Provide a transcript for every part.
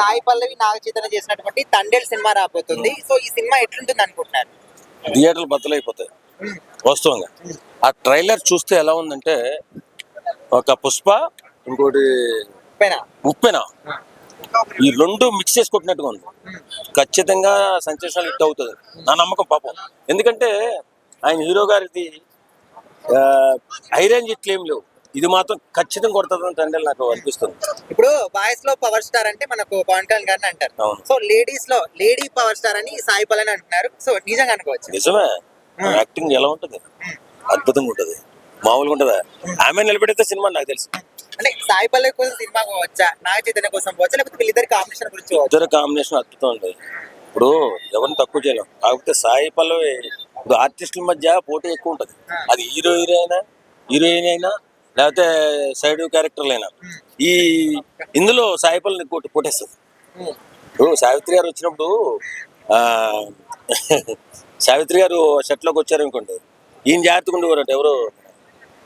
సాయి పల్లవి నాగ చైతన్య చేసినటువంటి తండేల్ సినిమా రాబోతుంది. సో ఈ సినిమా ఎట్లుంటుంది అనుకుంటున్నారు? థియేటర్లు బద్దలైపోతాయి. వాస్తవంగా ఆ ట్రైలర్ చూస్తే ఎలా ఉందంటే ఒక పుష్ప ఇంకోటి పైన ఉప్పెన. ఈ రెండు మిక్స్ చేసి కొట్టినట్టుగా ఉంది ఖచ్చితంగా సంచేసాలు హిట్ అవుతుంది. నా నమ్మకం పాపం. ఎందుకంటే ఆయన హీరో గారిది హై రేంజ్ ఇట్లేం లేవు. ఇది మాత్రం ఖచ్చితంగా కొడుతుందని తండ్రి నాకు అనిపిస్తుంది. ఇప్పుడు బాయ్స్లో పవర్ స్టార్ అంటే మనకు పవన్ కళ్యాణ్ గారిని అంటారు. సో లేడీస్లో లేడీ పవర్ స్టార్ అని సాయి పల్లవి అంటున్నారు. సో నిజంగా అనుకోవచ్చు? నిజమే. యాక్టింగ్ ఎలా ఉంటుంది? అద్భుతంగా ఉంటుంది. మామూలుగా ఉంటుందా? ఆమె నిలబెడితే సినిమా నాకు తెలుసు. అంటే సాయి పల్లవి కోసం సినిమా పోవచ్చా? నాగ చైతన్య కోసం పోవచ్చా? లేకపోతే వీళ్ళిద్దరి కాంబినేషన్ గురించి ఇద్దరు కాంబినేషన్ అద్భుతం ఉంది ఇప్పుడు ఎవరిని తక్కువ చేయలేం. కాకపోతే సాయి పల్లవి ఇప్పుడు ఆర్టిస్టుల మధ్య పోటీ ఎక్కువ ఉంటుంది. అది హీరో హీరో అయినా హీరోయిన్ అయినా లేకపోతే సైడ్ క్యారెక్టర్లు అయినా ఈ ఇందులో సాయి పల్లవి కొట్టి కొట్టేస్తుంది. ఇప్పుడు సావిత్రి గారు వచ్చినప్పుడు ఆ, సావిత్రి గారు షర్ట్లోకి వచ్చారు అనుకోండి ఈయన జాగ్రత్తగా ఉండేవారు ఎవరు.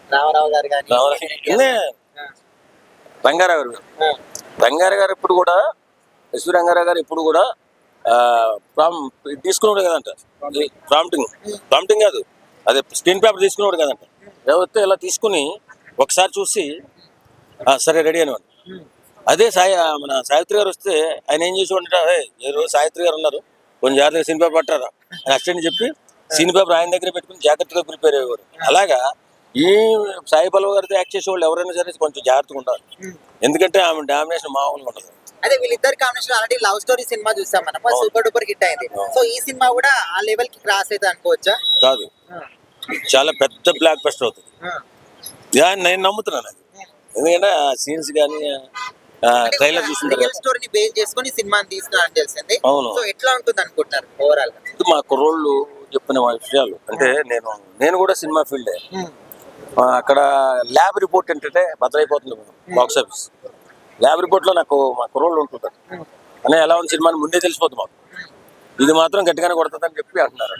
రామారావు గారు రంగారావు గారు. రంగారావు గారు ఇప్పుడు కూడా ఎస్వి రంగారావు గారు ఇప్పుడు కూడా ఆ, ప్రామ్ తీసుకున్నాడు కదంట. ప్రాంప్టింగ్ ప్రాంప్టింగ్ కాదు. అదే స్క్రీన్ పేపర్ తీసుకున్నాడు కదంట. ఎవరితో ఇలా తీసుకుని ఒకసారి చూసి "ఆ, సరే రెడీ అనేవాడు అదే సాయి మన సావిత్రి గారు వస్తే ఆయన ఏం చేసి ఉంటారు ఏ రోజు సావిత్రి గారు ఉన్నారు కొంచెం జాగ్రత్తగా సీన్ పేపర్ పట్టారా? అని అసిస్టెంట్ చెప్పి సీన్ పేపర్ ఆయన దగ్గర పెట్టుకుని జాగ్రత్తగా ప్రిపేర్ అయ్యేవారు. అలాగా ఈ సాయి పల్లవి గారితో యాక్ట్ చేసే వాళ్ళు ఎవరైనా సరే కొంచెం జాగ్రత్తగా ఉండాలి. ఎందుకంటే ఆమె డామినేషన్ మామూలుగా ఉండదు. అదే వీళ్ళిద్దరి combination already love story cinema చూసాం మనం. సూపర్ డూపర్ హిట్ అయింది. సో ఈ సినిమా కూడా ఆ లెవెల్కి క్రాస్ అయితే అనుకోవచ్చా? కాదు. చాలా పెద్ద బ్లాక్ బస్టర్ అవుతుంది నేను నమ్ముతున్నాను ఎందుకంటే ఆ సీన్స్ కానీ ట్రైలర్ స్టోరీని బేస్ చేసుకొని సినిమాని తెలిసింది. అవును. సో ఎట్లా ఉంటుంది అనుకుంటున్నారు ఓవరాల్గా మా కుర్రోళ్ళు చెప్పిన విషయాలు. అంటే నేను నేను కూడా సినిమా ఫీల్డే. అక్కడ ల్యాబ్ రిపోర్ట్ ఏంటంటే బద్దలైపోతుంది బాక్స్ ఆఫీస్ ల్యాబ్ రిపోర్ట్లో నాకు మా కుర్రోళ్ళు ఉంటుంటారు. అని ఎలా ఉంది సినిమా అని ముందే తెలిసిపోతుంది మాకు. ఇది మాత్రం గట్టిగానే కొడుతుందని చెప్పి అంటున్నారు.